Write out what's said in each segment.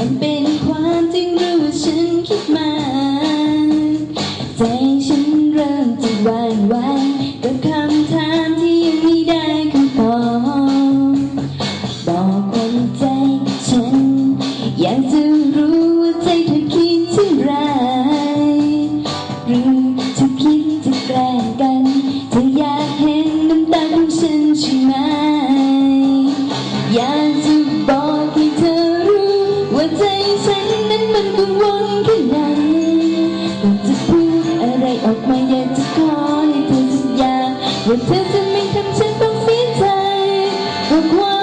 มันเป็นความจริงหรือฉันคิดมาใจฉันเริ่ม quando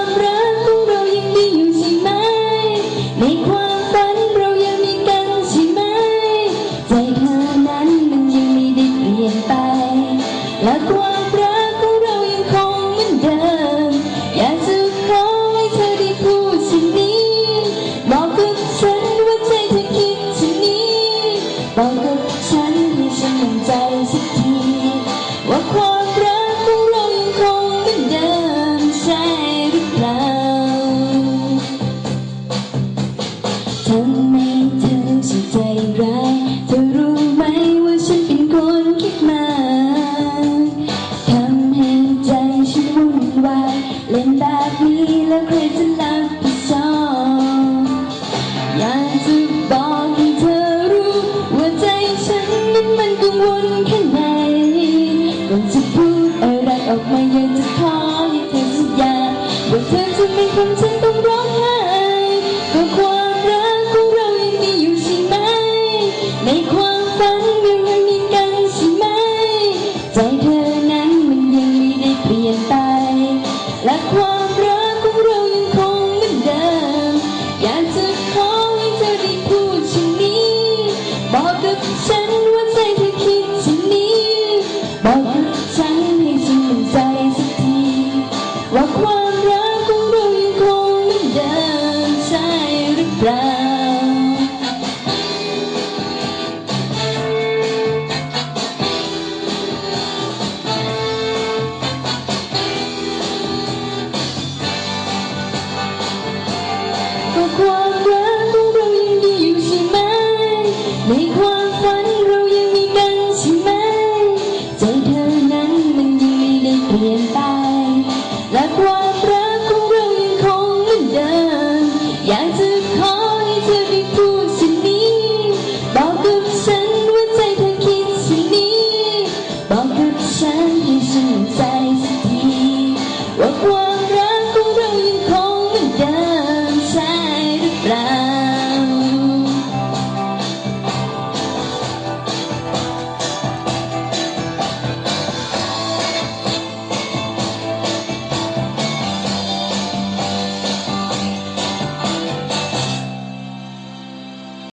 ฉันใจร้ายเธอรู้ไหมว่าฉันเป็นคนคิดมากทำให้ใจฉันวุ่นวายเล่นแบบนี้แล้วใครจะรับผิดชอบอยากจะบอกให้เธอรู้ ว่าใจฉันนั้นมันกังวลแค่ไหนก่อนจะพูดอะไรออกมาอยากจะ 光